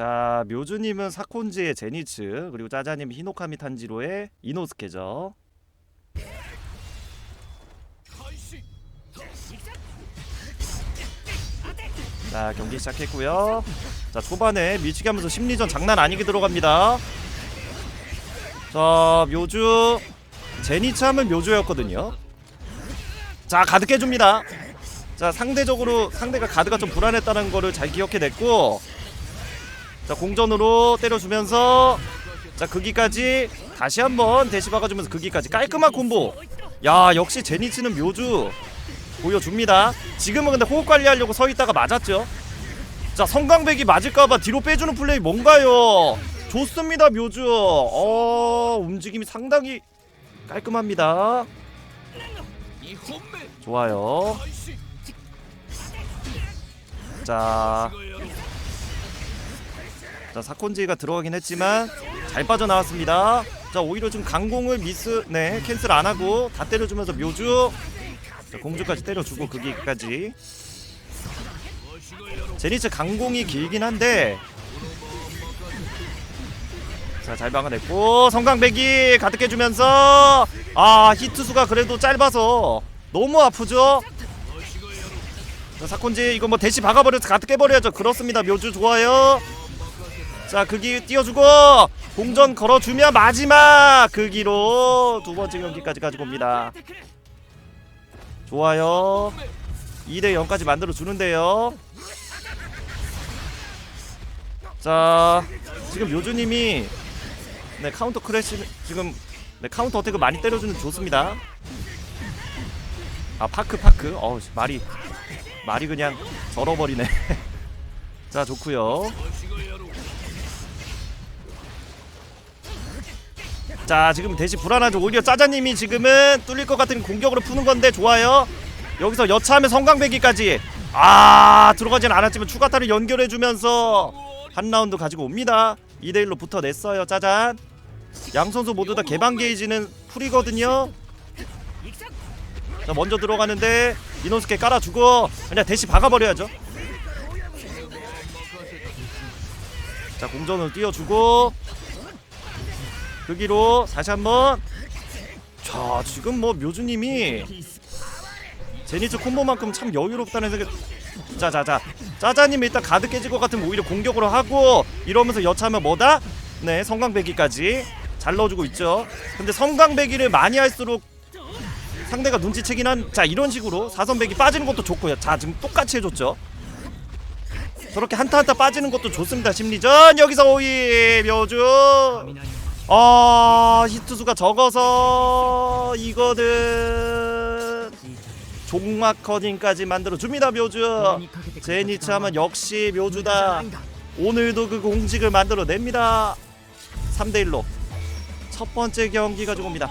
자 묘주님은 사콘지의 제니츠 그리고 짜자님 히노카미 탄지로의 이노스케죠. 자 경기 시작했고요. 자 초반에 밀치기 하면서 심리전 장난 아니게 들어갑니다. 자 묘주 제니츠 하면 묘주였거든요. 자 가드 깨줍니다. 자 상대적으로 상대가 가드가 좀 불안했다는 거를 잘 기억해냈고 자 공전으로 때려주면서 자 극기까지 다시 한번 대시 박아주면서 극기까지 깔끔한 콤보. 야 역시 제니츠는 묘주 보여줍니다. 지금은 근데 호흡 관리하려고 서 있다가 맞았죠. 자 성광백이 맞을까봐 뒤로 빼주는 플레이 뭔가요? 좋습니다 묘주. 어 움직임이 상당히 깔끔합니다. 좋아요. 자, 자 사콘지가 들어가긴 했지만 잘 빠져나왔습니다. 자 오히려 지금 강공을 미스 네 캔슬 안 하고 다 때려주면서 묘주. 자, 공주까지 때려주고 거기까지. 제니츠 강공이 길긴 한데. 자잘 막아냈고 성강배기 가득 해주면서 아 히트 수가 그래도 짧아서 너무 아프죠. 자, 사콘지 이거 뭐 대시 박아버려서 가득 깨버려야죠. 그렇습니다. 묘주 좋아요 자 극이 띄워주고 공전 걸어주며 마지막 극이로 두 번째 경기까지 가지고 옵니다. 좋아요. 2대 0까지 만들어 주는데요. 자 지금 묘주님이 네 카운터 크래시 지금 네 카운터 어택을 많이 때려주는 좋습니다. 아 파크 파크. 어우 말이 말이 그냥 절어버리네. 자 좋고요. 자 지금 대시 불안하죠. 오히려 짜자님이 지금은 뚫릴 것 같은 공격으로 푸는 건데 좋아요. 여기서 여차하면 성광배기까지 아 들어가진 않았지만 추가타를 연결해주면서 한 라운드 가지고 옵니다. 2대1로 붙어냈어요 짜잔. 양 선수 모두 다 개방 게이지는 풀이거든요. 자 먼저 들어가는데 이노스케 깔아주고 그냥 대시 박아버려야죠 자 공전을 띄워주고 여기로 다시 한번. 자 지금 뭐 묘주님이 제니츠 콤보만큼 참 여유롭다는 생각. 자자자. 짜자님 일단 가드 깨질 것 같으면 오히려 공격으로 하고 이러면서 여차하면 뭐다? 네 성광배기까지 잘 넣어주고 있죠. 근데 성광배기를 많이 할수록 상대가 눈치채긴 한 자 이런 식으로 사선백이 빠지는 것도 좋고요. 자 지금 똑같이 해줬죠. 저렇게 한타 한타 빠지는 것도 좋습니다. 심리전. 여기서 오이 묘주 아 히트수가 적어서 이거는 종막 커닝까지 만들어 줍니다 묘주. 하면 역시 묘주다. 오늘도 그 공직을 만들어 냅니다. 3대1로. 첫 번째 경기 가지고 옵니다